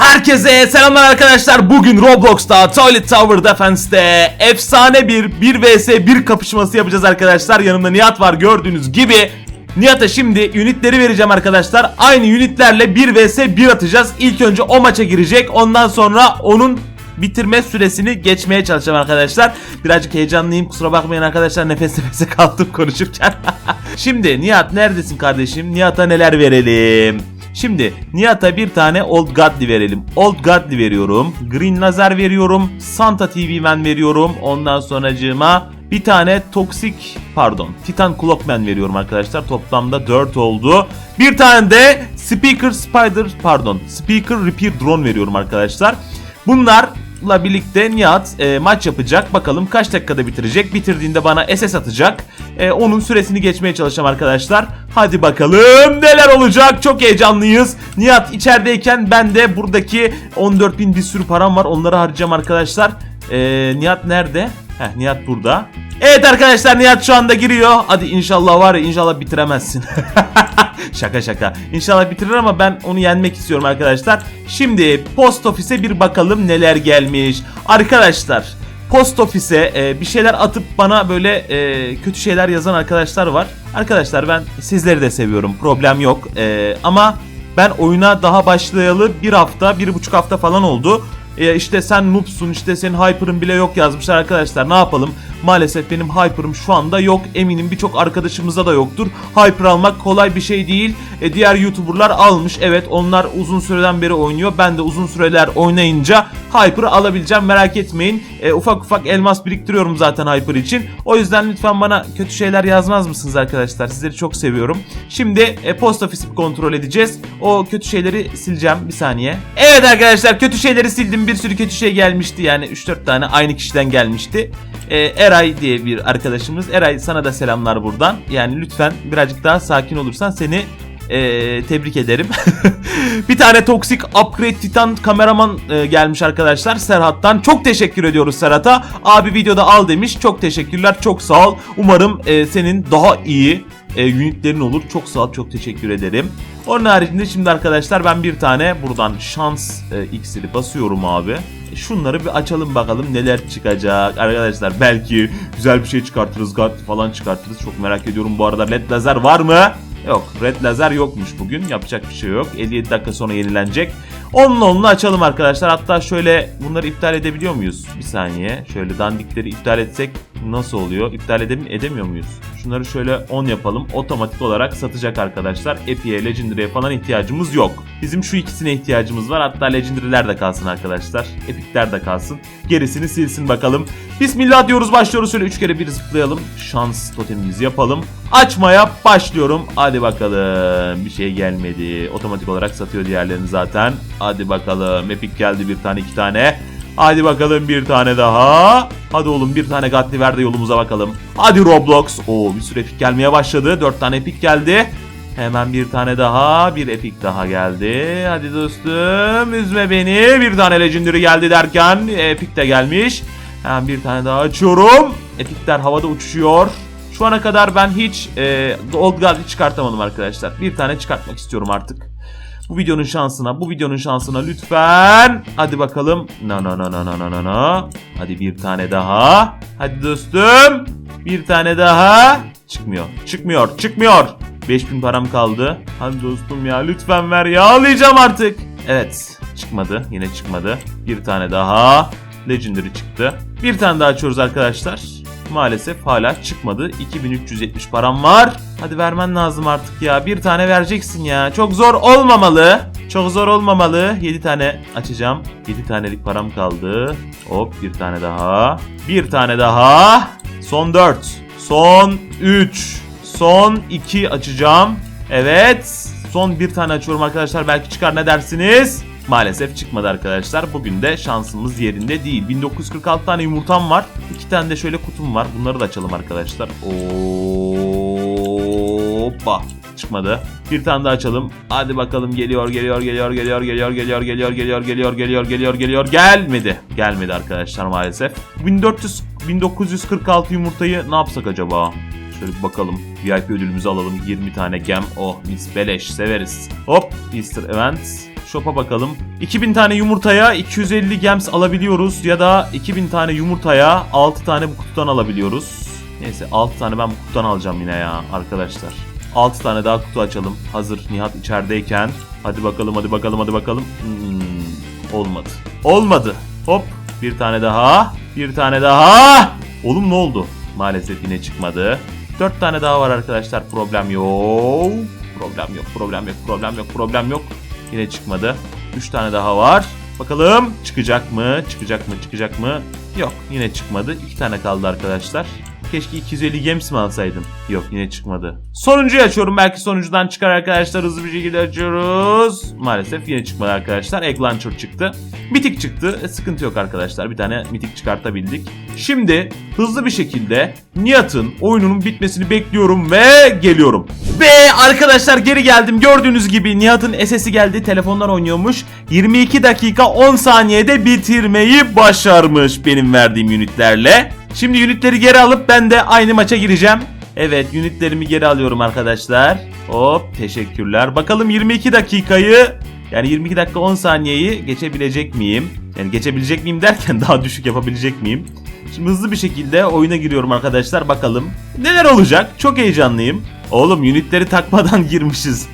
Herkese selamlar arkadaşlar. Bugün Roblox'ta Toilet Tower Defense'te efsane bir 1 vs 1 kapışması yapacağız arkadaşlar. Yanımda Nihat var gördüğünüz gibi. Nihat'a şimdi unitleri vereceğim arkadaşlar. Aynı unitlerle 1 vs 1 atacağız. İlk önce o maça girecek. Ondan sonra onun bitirme süresini geçmeye çalışacağım arkadaşlar. Birazcık heyecanlıyım. Kusura bakmayın arkadaşlar. Nefes nefese kaldım konuşurken. Şimdi Nihat neredesin kardeşim? Nihat'a neler verelim? Şimdi Nihat'a bir tane Old Godly verelim. Old Godly veriyorum. Green Lazer veriyorum. Santa TV Man veriyorum. Ondan sonracığıma bir tane Toxic pardon Titan Clockman veriyorum arkadaşlar. Toplamda 4 oldu. Bir tane de Speaker Spider pardon Speaker Repair Drone veriyorum arkadaşlar. Bunlarla birlikte Nihat e, maç yapacak. Bakalım kaç dakikada bitirecek. Bitirdiğinde bana SS atacak. E, onun süresini geçmeye çalışacağım arkadaşlar. Hadi bakalım neler olacak. Çok heyecanlıyız. Nihat içerideyken ben de buradaki 14.000 bir sürü param var. Onları harcayacağım arkadaşlar. E, Nihat nerede? Heh, Nihat burada. Evet arkadaşlar Nihat şu anda giriyor. Hadi inşallah var ya inşallah bitiremezsin. şaka şaka. İnşallah bitirir ama ben onu yenmek istiyorum arkadaşlar. Şimdi post ofise bir bakalım neler gelmiş. Arkadaşlar post ofise e, bir şeyler atıp bana böyle e, kötü şeyler yazan arkadaşlar var. Arkadaşlar ben sizleri de seviyorum. Problem yok. E, ama ben oyuna daha başlayalı bir hafta, bir buçuk hafta falan oldu. E, işte sen noobsun, işte senin hyper'ın bile yok yazmışlar arkadaşlar. Ne yapalım? Maalesef benim hyper'ım şu anda yok. Eminim birçok arkadaşımıza da yoktur. Hyper almak kolay bir şey değil. E, diğer YouTuber'lar almış. Evet onlar uzun süreden beri oynuyor. Ben de uzun süreler oynayınca Hyper'ı alabileceğim merak etmeyin. E, ufak ufak elmas biriktiriyorum zaten Hyper için. O yüzden lütfen bana kötü şeyler yazmaz mısınız arkadaşlar? Sizleri çok seviyorum. Şimdi e, post ofisi kontrol edeceğiz. O kötü şeyleri sileceğim bir saniye. Evet arkadaşlar kötü şeyleri sildim. Bir sürü kötü şey gelmişti. Yani 3-4 tane aynı kişiden gelmişti. E, Eray diye bir arkadaşımız. Eray sana da selamlar buradan. Yani lütfen birazcık daha sakin olursan seni ee, tebrik ederim. bir tane Toxic Upgrade Titan kameraman e, gelmiş arkadaşlar Serhat'tan. Çok teşekkür ediyoruz Serhat'a. Abi videoda al demiş. Çok teşekkürler. Çok sağ ol. Umarım e, senin daha iyi e, unitlerin olur. Çok sağ ol. Çok teşekkür ederim. Onun haricinde şimdi arkadaşlar ben bir tane buradan şans e, iksiri basıyorum abi. E, Şunları bir açalım bakalım neler çıkacak. Arkadaşlar belki güzel bir şey çıkartırız. God falan çıkartırız. Çok merak ediyorum. Bu arada led lazer var mı? Yok red lazer yokmuş bugün yapacak bir şey yok 57 dakika sonra yenilenecek Onunla onunla açalım arkadaşlar. Hatta şöyle bunları iptal edebiliyor muyuz? Bir saniye. Şöyle dandikleri iptal etsek nasıl oluyor? İptal edem edemiyor muyuz? Şunları şöyle 10 yapalım. Otomatik olarak satacak arkadaşlar. Epi'ye Legendary'e falan ihtiyacımız yok. Bizim şu ikisine ihtiyacımız var. Hatta Legendary'ler de kalsın arkadaşlar. Epic'ler de kalsın. Gerisini silsin bakalım. Bismillah diyoruz. Başlıyoruz. Şöyle 3 kere bir zıplayalım. Şans totemimizi yapalım. Açmaya başlıyorum. Hadi bakalım. Bir şey gelmedi. Otomatik olarak satıyor diğerlerini zaten. Hadi bakalım. Epic geldi bir tane iki tane. Hadi bakalım bir tane daha. Hadi oğlum bir tane Gatli ver de yolumuza bakalım. Hadi Roblox. Oo bir sürü Epic gelmeye başladı. Dört tane Epic geldi. Hemen bir tane daha. Bir Epic daha geldi. Hadi dostum. Üzme beni. Bir tane Legendary geldi derken Epic de gelmiş. Hemen bir tane daha açıyorum. Epic'ler havada uçuşuyor. Şu ana kadar ben hiç e, Old Godly çıkartamadım arkadaşlar. Bir tane çıkartmak istiyorum artık. Bu videonun şansına, bu videonun şansına lütfen. Hadi bakalım. Na na na na na na na. Hadi bir tane daha. Hadi dostum. Bir tane daha. Çıkmıyor. Çıkmıyor. Çıkmıyor. 5000 param kaldı. Hadi dostum ya lütfen ver ya. Ağlayacağım artık. Evet. Çıkmadı. Yine çıkmadı. Bir tane daha. Legendary çıktı. Bir tane daha açıyoruz arkadaşlar. Maalesef hala çıkmadı. 2370 param var. Hadi vermen lazım artık ya. Bir tane vereceksin ya. Çok zor olmamalı. Çok zor olmamalı. 7 tane açacağım. 7 tanelik param kaldı. Hop bir tane daha. Bir tane daha. Son 4. Son 3. Son 2 açacağım. Evet. Son bir tane açıyorum arkadaşlar. Belki çıkar ne dersiniz? Maalesef çıkmadı arkadaşlar. Bugün de şansımız yerinde değil. 1946 tane yumurtam var. 2 tane de şöyle kutum var. Bunları da açalım arkadaşlar. Hoppa. Çıkmadı. Bir tane daha açalım. Hadi bakalım geliyor geliyor geliyor geliyor geliyor geliyor geliyor geliyor geliyor geliyor geliyor geliyor gelmedi. Gelmedi arkadaşlar maalesef. 1400 1946 yumurtayı ne yapsak acaba? Şöyle bir bakalım. VIP ödülümüzü alalım. 20 tane gem. Oh mis beleş severiz. Hop Easter Event. shop'a bakalım. 2000 tane yumurtaya 250 gems alabiliyoruz ya da 2000 tane yumurtaya 6 tane bu kutudan alabiliyoruz. Neyse 6 tane ben bu kutudan alacağım yine ya arkadaşlar. 6 tane daha kutu açalım. Hazır Nihat içerideyken. Hadi bakalım hadi bakalım hadi bakalım. Hmm, olmadı. Olmadı. Hop bir tane daha. Bir tane daha. Oğlum ne oldu? Maalesef yine çıkmadı. 4 tane daha var arkadaşlar. Problem yok. Problem yok. Problem yok. Problem yok. Problem yok. Yine çıkmadı. 3 tane daha var. Bakalım çıkacak mı? Çıkacak mı? Çıkacak mı? Yok yine çıkmadı. 2 tane kaldı arkadaşlar. Keşke 250 gems mi alsaydım? Yok yine çıkmadı. Sonuncuyu açıyorum. Belki sonuncudan çıkar arkadaşlar. Hızlı bir şekilde açıyoruz. Maalesef yine çıkmadı arkadaşlar. Egg Launcher çıktı. Mitik çıktı. E, sıkıntı yok arkadaşlar. Bir tane mitik çıkartabildik. Şimdi hızlı bir şekilde Nihat'ın oyununun bitmesini bekliyorum ve geliyorum. Ve arkadaşlar geri geldim. Gördüğünüz gibi Nihat'ın SS'i geldi. Telefondan oynuyormuş. 22 dakika 10 saniyede bitirmeyi başarmış benim verdiğim unitlerle. Şimdi unitleri geri alıp ben de aynı maça gireceğim. Evet unitlerimi geri alıyorum arkadaşlar. Hop teşekkürler. Bakalım 22 dakikayı yani 22 dakika 10 saniyeyi geçebilecek miyim? Yani geçebilecek miyim derken daha düşük yapabilecek miyim? Şimdi hızlı bir şekilde oyuna giriyorum arkadaşlar bakalım. Neler olacak? Çok heyecanlıyım. Oğlum unitleri takmadan girmişiz.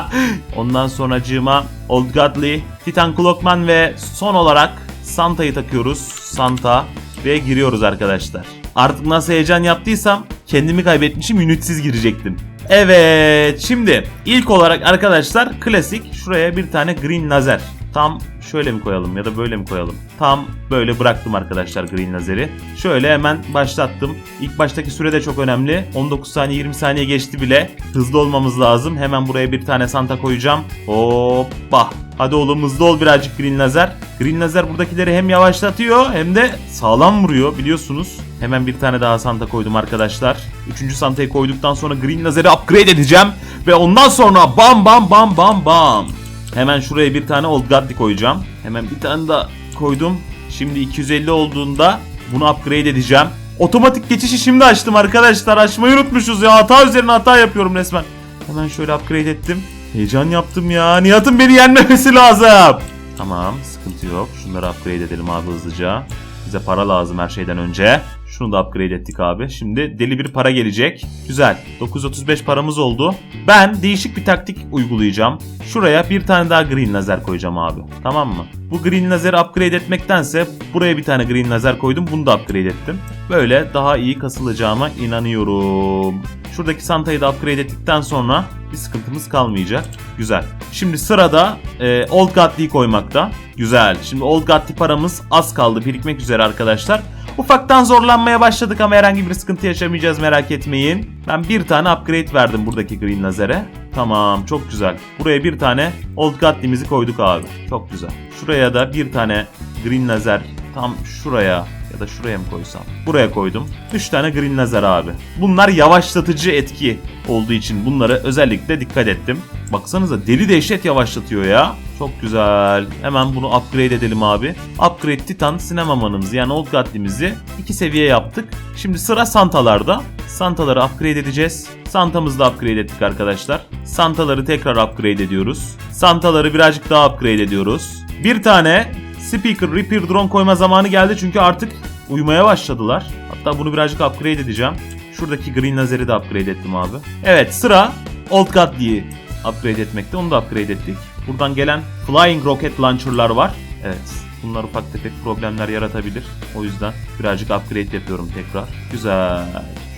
Ondan sonracığıma Old Godly, Titan Clockman ve son olarak Santa'yı takıyoruz. Santa ve giriyoruz arkadaşlar. Artık nasıl heyecan yaptıysam kendimi kaybetmişim unitsiz girecektim. Evet şimdi ilk olarak arkadaşlar klasik şuraya bir tane green lazer. Tam şöyle mi koyalım ya da böyle mi koyalım? Tam böyle bıraktım arkadaşlar green lazeri. Şöyle hemen başlattım. İlk baştaki süre de çok önemli. 19 saniye 20 saniye geçti bile. Hızlı olmamız lazım. Hemen buraya bir tane santa koyacağım. Hoppa. Hadi oğlum hızlı ol birazcık green lazer. Green lazer buradakileri hem yavaşlatıyor hem de sağlam vuruyor biliyorsunuz. Hemen bir tane daha santa koydum arkadaşlar. Üçüncü santayı koyduktan sonra green lazeri upgrade edeceğim. Ve ondan sonra bam bam bam bam bam. Hemen şuraya bir tane Old Godly koyacağım. Hemen bir tane daha koydum. Şimdi 250 olduğunda bunu upgrade edeceğim. Otomatik geçişi şimdi açtım arkadaşlar. Açmayı unutmuşuz ya. Hata üzerine hata yapıyorum resmen. Hemen şöyle upgrade ettim. Heyecan yaptım ya. Nihat'ın beni yenmemesi lazım. Tamam sıkıntı yok. Şunları upgrade edelim abi hızlıca. Bize para lazım her şeyden önce. Şunu da upgrade ettik abi. Şimdi deli bir para gelecek. Güzel. 935 paramız oldu. Ben değişik bir taktik uygulayacağım. Şuraya bir tane daha green lazer koyacağım abi. Tamam mı? Bu green lazeri upgrade etmektense buraya bir tane green lazer koydum. Bunu da upgrade ettim. Böyle daha iyi kasılacağıma inanıyorum. Şuradaki Santa'yı da upgrade ettikten sonra bir sıkıntımız kalmayacak. Güzel. Şimdi sırada e, Old Godly'yi koymakta. Güzel. Şimdi Old Godly paramız az kaldı birikmek üzere arkadaşlar. Ufaktan zorlanmaya başladık ama herhangi bir sıkıntı yaşamayacağız merak etmeyin. Ben bir tane upgrade verdim buradaki green lazere. Tamam çok güzel. Buraya bir tane Old Godly'mizi koyduk abi. Çok güzel. Şuraya da bir tane green lazer tam şuraya ya da şuraya mı koysam? Buraya koydum. 3 tane green lazer abi. Bunlar yavaşlatıcı etki olduğu için bunları özellikle dikkat ettim. Baksanıza deli dehşet yavaşlatıyor ya. Çok güzel. Hemen bunu upgrade edelim abi. Upgrade Titan sinemamanımızı yani Old Godly'mizi 2 seviye yaptık. Şimdi sıra Santa'larda. Santaları upgrade edeceğiz. Santa'mızı da upgrade ettik arkadaşlar. Santaları tekrar upgrade ediyoruz. Santaları birazcık daha upgrade ediyoruz. Bir tane Speaker Repair Drone koyma zamanı geldi çünkü artık uyumaya başladılar. Hatta bunu birazcık upgrade edeceğim. Şuradaki Green Lazer'i de upgrade ettim abi. Evet sıra Old Godly'yi upgrade etmekte. Onu da upgrade ettik. Buradan gelen Flying Rocket Launcher'lar var. Evet. Bunlar ufak tefek problemler yaratabilir. O yüzden birazcık upgrade yapıyorum tekrar. Güzel.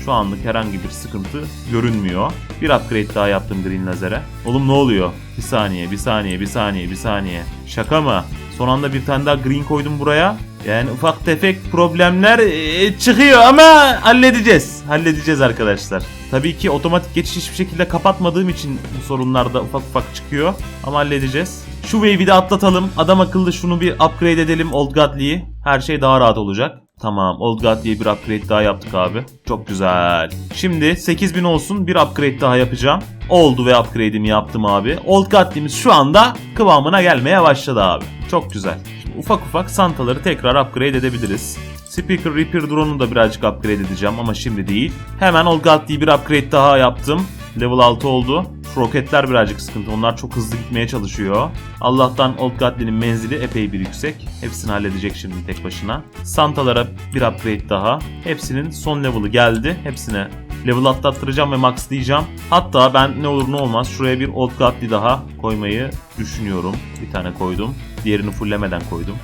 Şu anlık herhangi bir sıkıntı görünmüyor. Bir upgrade daha yaptım Green Lazer'e. Oğlum ne oluyor? Bir saniye, bir saniye, bir saniye, bir saniye. Şaka mı? Son anda bir tane daha green koydum buraya. Yani ufak tefek problemler e, çıkıyor ama halledeceğiz. Halledeceğiz arkadaşlar. Tabii ki otomatik geçiş hiçbir şekilde kapatmadığım için bu sorunlar da ufak ufak çıkıyor. Ama halledeceğiz. Şu wave'i de atlatalım. Adam akıllı şunu bir upgrade edelim Old Godly'yi. Her şey daha rahat olacak. Tamam Old Godly'ye bir upgrade daha yaptık abi. Çok güzel. Şimdi 8000 olsun bir upgrade daha yapacağım. Oldu ve upgrade'imi yaptım abi. Old Godly'miz şu anda kıvamına gelmeye başladı abi. Çok güzel. Şimdi ufak ufak Santa'ları tekrar upgrade edebiliriz. Speaker Reaper Drone'u da birazcık upgrade edeceğim ama şimdi değil. Hemen Old Godly'yi bir upgrade daha yaptım. Level 6 oldu. Roketler birazcık sıkıntı. Onlar çok hızlı gitmeye çalışıyor. Allah'tan Old Godly'nin menzili epey bir yüksek. Hepsini halledecek şimdi tek başına. Santalara bir upgrade daha. Hepsinin son level'ı geldi. Hepsine level atlattıracağım ve maxlayacağım. Hatta ben ne olur ne olmaz şuraya bir Old Godly daha koymayı düşünüyorum. Bir tane koydum. Diğerini fulllemeden koydum.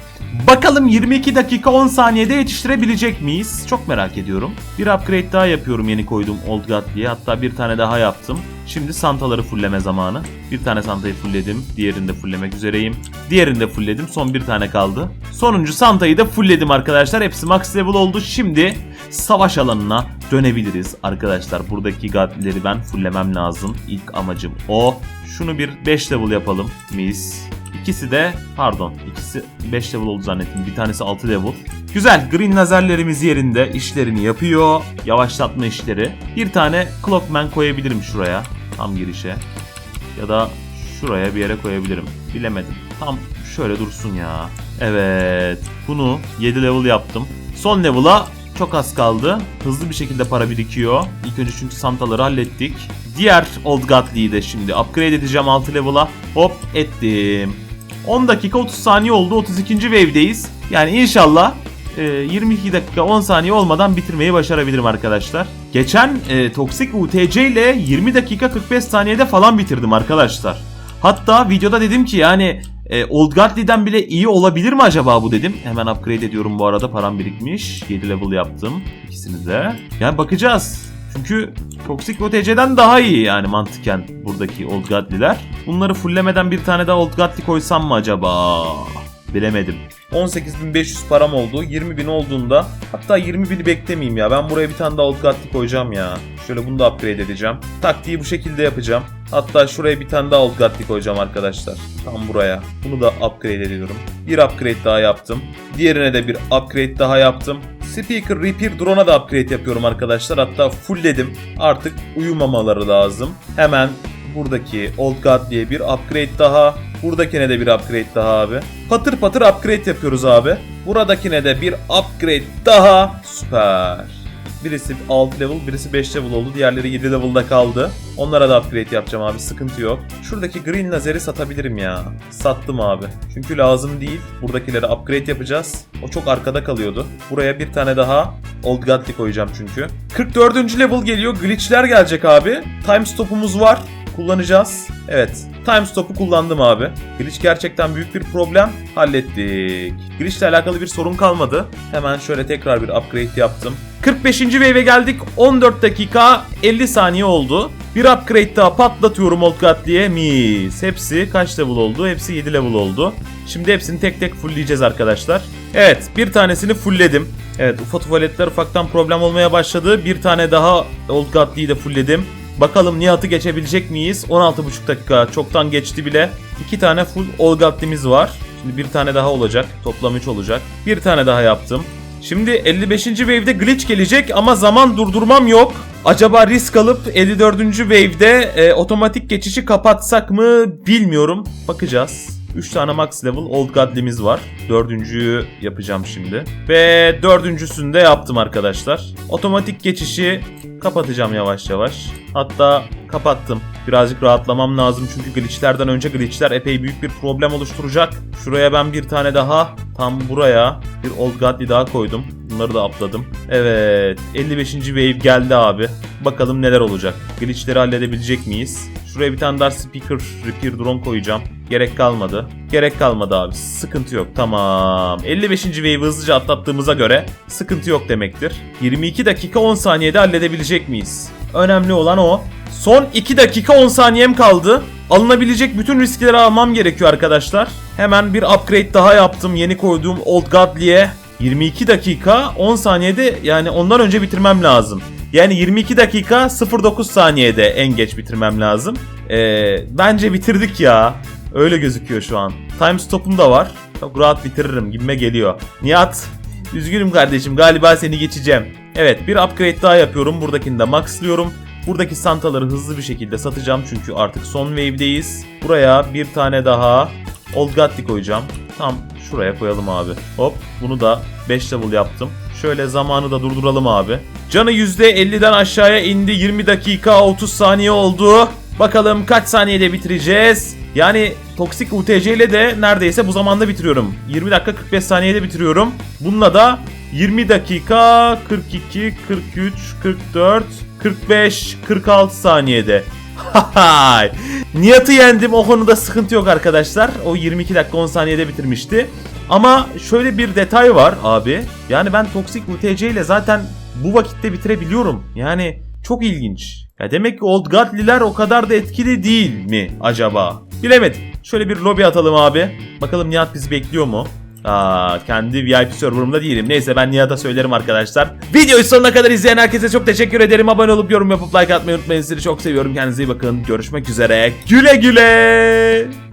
Bakalım 22 dakika 10 saniyede yetiştirebilecek miyiz? Çok merak ediyorum. Bir upgrade daha yapıyorum yeni koyduğum Old Godly'ye. Hatta bir tane daha yaptım. Şimdi Santaları fullleme zamanı. Bir tane Santa'yı fullledim. Diğerini de fulllemek üzereyim. Diğerini de fullledim. Son bir tane kaldı. Sonuncu Santa'yı da fullledim arkadaşlar. Hepsi max level oldu. Şimdi savaş alanına dönebiliriz arkadaşlar. Buradaki Godly'leri ben fulllemem lazım. İlk amacım o. Şunu bir 5 level yapalım. Mis. İkisi de pardon ikisi 5 level oldu zannettim. Bir tanesi 6 level. Güzel green lazerlerimiz yerinde işlerini yapıyor. Yavaşlatma işleri. Bir tane Clockman koyabilirim şuraya. Tam girişe. Ya da şuraya bir yere koyabilirim. Bilemedim. Tam şöyle dursun ya. Evet. Bunu 7 level yaptım. Son level'a çok az kaldı. Hızlı bir şekilde para birikiyor. İlk önce çünkü Santaları hallettik. Diğer Old Godly'yi de şimdi upgrade edeceğim 6 level'a. Hop ettim. 10 dakika 30 saniye oldu. 32. wave'deyiz. Yani inşallah e, 22 dakika 10 saniye olmadan bitirmeyi başarabilirim arkadaşlar. Geçen e, Toxic UTC ile 20 dakika 45 saniyede falan bitirdim arkadaşlar. Hatta videoda dedim ki yani e, Old Godly'den bile iyi olabilir mi acaba bu dedim. Hemen upgrade ediyorum bu arada param birikmiş. 7 level yaptım ikisini de. Yani bakacağız. Çünkü Toxic OTC'den daha iyi yani mantıken buradaki Old Godly'ler. Bunları fulllemeden bir tane daha Old Godly koysam mı acaba? Bilemedim. 18.500 param oldu. 20.000 olduğunda hatta 20.000'i beklemeyeyim ya. Ben buraya bir tane daha Old Godly koyacağım ya. Şöyle bunu da upgrade edeceğim. Taktiği bu şekilde yapacağım. Hatta şuraya bir tane daha Old Godly koyacağım arkadaşlar. Tam buraya. Bunu da upgrade ediyorum. Bir upgrade daha yaptım. Diğerine de bir upgrade daha yaptım. Speaker Repair Drone'a da upgrade yapıyorum arkadaşlar. Hatta fullledim. Artık uyumamaları lazım. Hemen buradaki Old Godly'ye bir upgrade daha. Buradakine de bir upgrade daha abi. Patır patır upgrade yapıyoruz abi. Buradakine de bir upgrade daha. Süper. Birisi 6 level, birisi 5 level oldu. Diğerleri 7 level'da kaldı. Onlara da upgrade yapacağım abi. Sıkıntı yok. Şuradaki green lazeri satabilirim ya. Sattım abi. Çünkü lazım değil. Buradakileri upgrade yapacağız. O çok arkada kalıyordu. Buraya bir tane daha Old Godly koyacağım çünkü. 44. level geliyor. Glitch'ler gelecek abi. Time stop'umuz var kullanacağız. Evet. Time stop'u kullandım abi. Glitch gerçekten büyük bir problem. Hallettik. Glitch ile alakalı bir sorun kalmadı. Hemen şöyle tekrar bir upgrade yaptım. 45. wave'e geldik. 14 dakika 50 saniye oldu. Bir upgrade daha patlatıyorum Old Godly'ye. Mis. Hepsi kaç level oldu? Hepsi 7 level oldu. Şimdi hepsini tek tek fullleyeceğiz arkadaşlar. Evet bir tanesini fullledim. Evet UFO tuvaletler ufaktan problem olmaya başladı. Bir tane daha Old Godly'yi de fullledim. Bakalım Nihat'ı geçebilecek miyiz? 16,5 dakika çoktan geçti bile. 2 tane full Olgatli'miz var. Şimdi bir tane daha olacak. Toplam 3 olacak. Bir tane daha yaptım. Şimdi 55. wave'de glitch gelecek ama zaman durdurmam yok. Acaba risk alıp 54. wave'de e, otomatik geçişi kapatsak mı bilmiyorum. Bakacağız. 3 tane max level Old Godly'miz var. Dördüncüyü yapacağım şimdi. Ve dördüncüsünü de yaptım arkadaşlar. Otomatik geçişi kapatacağım yavaş yavaş. Hatta kapattım. Birazcık rahatlamam lazım çünkü glitchlerden önce glitchler epey büyük bir problem oluşturacak. Şuraya ben bir tane daha tam buraya bir Old Godly daha koydum. Bunları da atladım. Evet 55. wave geldi abi. Bakalım neler olacak. Glitchleri halledebilecek miyiz? Şuraya bir tane daha speaker repair drone koyacağım. Gerek kalmadı. Gerek kalmadı abi. Sıkıntı yok. Tamam. 55. wave'i hızlıca atlattığımıza göre sıkıntı yok demektir. 22 dakika 10 saniyede halledebilecek miyiz? Önemli olan o. Son 2 dakika 10 saniyem kaldı. Alınabilecek bütün riskleri almam gerekiyor arkadaşlar. Hemen bir upgrade daha yaptım yeni koyduğum Old Godly'e. 22 dakika 10 saniyede yani ondan önce bitirmem lazım. Yani 22 dakika 09 saniyede en geç bitirmem lazım. Ee, bence bitirdik ya. Öyle gözüküyor şu an. Time stop'um da var. Çok rahat bitiririm gibime geliyor. Nihat, üzgünüm kardeşim galiba seni geçeceğim. Evet bir upgrade daha yapıyorum. Buradakini de maxlıyorum. Buradaki santaları hızlı bir şekilde satacağım çünkü artık son wave'deyiz. Buraya bir tane daha Old Godly koyacağım. Tam şuraya koyalım abi. Hop bunu da 5 level yaptım. Şöyle zamanı da durduralım abi. Canı %50'den aşağıya indi. 20 dakika 30 saniye oldu. Bakalım kaç saniyede bitireceğiz. Yani toksik UTC ile de neredeyse bu zamanda bitiriyorum. 20 dakika 45 saniyede bitiriyorum. Bununla da 20 dakika 42, 43, 44, 45, 46 saniyede. Nihat'ı yendim o konuda sıkıntı yok arkadaşlar. O 22 dakika 10 saniyede bitirmişti. Ama şöyle bir detay var abi. Yani ben toksik UTC ile zaten bu vakitte bitirebiliyorum. Yani çok ilginç. Ya demek ki Old Godly'ler o kadar da etkili değil mi acaba? Bilemedim. Şöyle bir lobi atalım abi. Bakalım Nihat bizi bekliyor mu? Aa, kendi VIP serverımda değilim. Neyse ben Nihat'a söylerim arkadaşlar. Videoyu sonuna kadar izleyen herkese çok teşekkür ederim. Abone olup yorum yapıp like atmayı unutmayın. Sizi çok seviyorum. Kendinize iyi bakın. Görüşmek üzere. Güle güle.